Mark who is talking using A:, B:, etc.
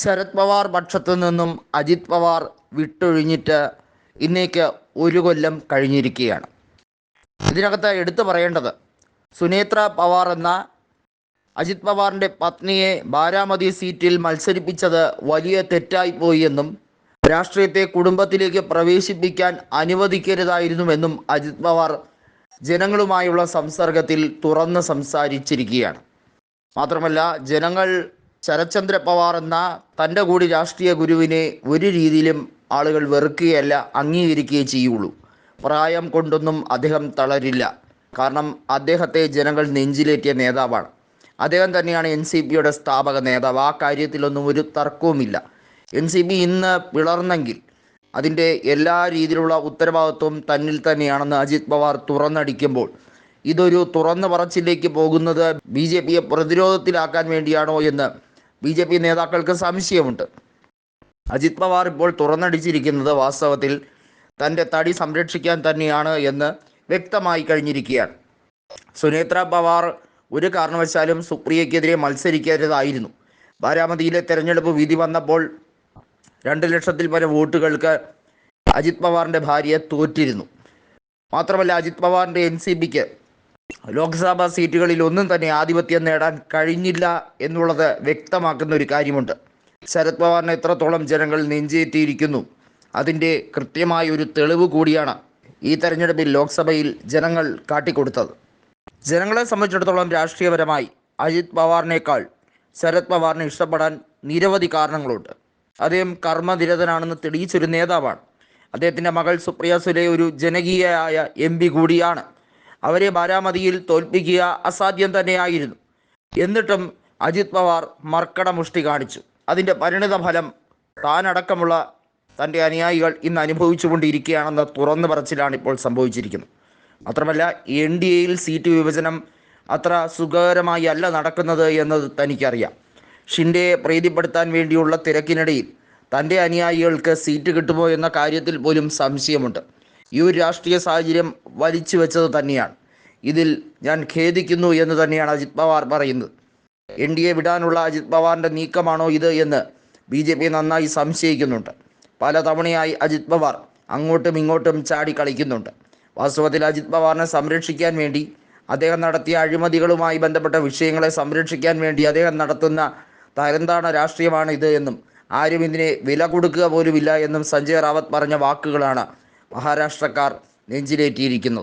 A: ശരത് പവാർ പക്ഷത്തു നിന്നും അജിത് പവാർ വിട്ടൊഴിഞ്ഞിട്ട് ഇന്നേക്ക് ഒരു കൊല്ലം കഴിഞ്ഞിരിക്കുകയാണ്. ഇതിനകത്ത് എടുത്തു പറയേണ്ടത് സുനേത്ര പവാർ എന്ന അജിത് പവാറിന്റെ പത്നിയെ ബാരാമതി സീറ്റിൽ മത്സരിപ്പിച്ചത് വലിയ തെറ്റായിപ്പോയി എന്നും രാഷ്ട്രീയത്തെ കുടുംബത്തിലേക്ക് പ്രവേശിപ്പിക്കാൻ അനുവദിക്കരുതായിരുന്നുവെന്നും അജിത് പവാർ ജനങ്ങളുമായുള്ള സംസർഗത്തിൽ തുറന്ന് സംസാരിച്ചിരിക്കുകയാണ്. മാത്രമല്ല ജനങ്ങൾ ശരത്ചന്ദ്ര പവാർ എന്ന തന്റെ കൂടി രാഷ്ട്രീയ ഗുരുവിനെ ഒരു രീതിയിലും ആളുകൾ വെറുക്കുകയല്ല അംഗീകരിക്കുകയേ ചെയ്യുള്ളൂ. പ്രായം കൊണ്ടൊന്നും അദ്ദേഹം തളരില്ല. കാരണം അദ്ദേഹത്തെ ജനങ്ങൾ നെഞ്ചിലേറ്റിയ നേതാവാണ്. അദ്ദേഹം തന്നെയാണ് എൻ സി പിയുടെ സ്ഥാപക നേതാവ്. ആ കാര്യത്തിലൊന്നും ഒരു തർക്കവുമില്ല. എൻ സി പി ഇന്ന് പിളർന്നെങ്കിൽ അതിന്റെ എല്ലാ രീതിയിലുള്ള ഉത്തരവാദിത്വം തന്നിൽ തന്നെയാണെന്ന് അജിത് പവാർ തുറന്നടിക്കുമ്പോൾ ഇതൊരു തുറന്നു പറച്ചിലേക്ക് പോകുന്നത് ബി ജെ പിയെ പ്രതിരോധത്തിലാക്കാൻ വേണ്ടിയാണോ എന്ന് ബി ജെ പി നേതാക്കൾക്ക് സംശയമുണ്ട്. അജിത് പവാർ ഇപ്പോൾ തുറന്നടിച്ചിരിക്കുന്നത് വാസ്തവത്തിൽ തന്റെ തടി സംരക്ഷിക്കാൻ തന്നെയാണ് എന്ന് വ്യക്തമായി കഴിഞ്ഞിരിക്കുകയാണ്. സുനേത്ര പവാർ ഒരു കാരണവശാലും സുപ്രിയക്കെതിരെ മത്സരിക്കരുതായിരുന്നു ബാരാമതിയിലെ തെരഞ്ഞെടുപ്പ് വിധി വന്നപ്പോൾ രണ്ട് ലക്ഷത്തിൽ പരം വോട്ടുകൾക്ക് അജിത് പവാറിന്റെ ഭാര്യയെ തോറ്റിരുന്നു. മാത്രമല്ല അജിത് പവാറിന്റെ എൻ സി പിക്ക് ലോക്സഭാ സീറ്റുകളിൽ ഒന്നും തന്നെ ആധിപത്യം നേടാൻ കഴിഞ്ഞില്ല എന്നുള്ളത് വ്യക്തമാക്കുന്ന ഒരു കാര്യമുണ്ട്. ശരത് പവാറിനെ എത്രത്തോളം ജനങ്ങൾ നെഞ്ചേറ്റിയിരിക്കുന്നു അതിന്റെ കൃത്യമായ ഒരു തെളിവ് കൂടിയാണ് ഈ തെരഞ്ഞെടുപ്പിൽ ലോക്സഭയിൽ ജനങ്ങൾ കാട്ടിക്കൊടുത്തത്. ജനങ്ങളെ സംബന്ധിച്ചിടത്തോളം രാഷ്ട്രീയപരമായി അജിത് പവാറിനേക്കാൾ ശരത് പവാറിനെ ഇഷ്ടപ്പെടാൻ നിരവധി കാരണങ്ങളുണ്ട്. അദ്ദേഹം കർമ്മനിരതനാണെന്ന് തെളിയിച്ചൊരു നേതാവാണ്. അദ്ദേഹത്തിന്റെ മകൾ സുപ്രിയ സുലെ ഒരു ജനകീയയായ എം കൂടിയാണ്. അവരെ ബാരാമതിയിൽ തോൽപ്പിക്കുക അസാധ്യം തന്നെയായിരുന്നു. എന്നിട്ടും അജിത് പവാർ മർക്കട മുഷ്ടി കാണിച്ചു. അതിന്റെ പരിണിത ഫലം താനടക്കമുള്ള തന്റെ അനുയായികൾ ഇന്ന് അനുഭവിച്ചുകൊണ്ടിരിക്കുകയാണെന്ന തുറന്നു പറച്ചിലാണ് ഇപ്പോൾ സംഭവിച്ചിരിക്കുന്നത്. മാത്രമല്ല എൻ ഡി എയിൽ സീറ്റ് വിഭജനം അത്ര സുഖകരമായി അല്ല നടക്കുന്നത് എന്നത് തനിക്കറിയാം. ഷിൻഡെയെ പ്രീതിപ്പെടുത്താൻ വേണ്ടിയുള്ള തിരക്കിനിടയിൽ തന്റെ അനുയായികൾക്ക് സീറ്റ് കിട്ടുമോ എന്ന കാര്യത്തിൽ പോലും സംശയമുണ്ട്. ഈ ഒരു രാഷ്ട്രീയ സാഹചര്യം വലിച്ചു വെച്ചത് തന്നെയാണ്. ഇതിൽ ഞാൻ ഖേദിക്കുന്നു എന്ന് തന്നെയാണ് അജിത് പവാർ പറയുന്നത്. എൻ ഡി എ വിടാനുള്ള അജിത് പവാറിന്റെ നീക്കമാണോ ഇത് എന്ന് ബി ജെ പി നന്നായി സംശയിക്കുന്നുണ്ട്. പല തവണയായി അജിത് പവാർ അങ്ങോട്ടും ഇങ്ങോട്ടും ചാടി കളിക്കുന്നുണ്ട്. വാസ്തവത്തിൽ അജിത് പവാറിനെ സംരക്ഷിക്കാൻ വേണ്ടി അദ്ദേഹം നടത്തിയ അഴിമതികളുമായി ബന്ധപ്പെട്ട വിഷയങ്ങളെ സംരക്ഷിക്കാൻ വേണ്ടി അദ്ദേഹം നടത്തുന്ന തരംതാണ രാഷ്ട്രീയമാണ് ഇത് എന്നും ആരും ഇതിനെ വില കൊടുക്കുക പോലുമില്ല എന്നും സഞ്ജയ് റാവത്ത് പറഞ്ഞ വാക്കുകളാണ് മഹാരാഷ്ട്രക്കാർ നെഞ്ചിലേറ്റിയിരിക്കുന്നത്.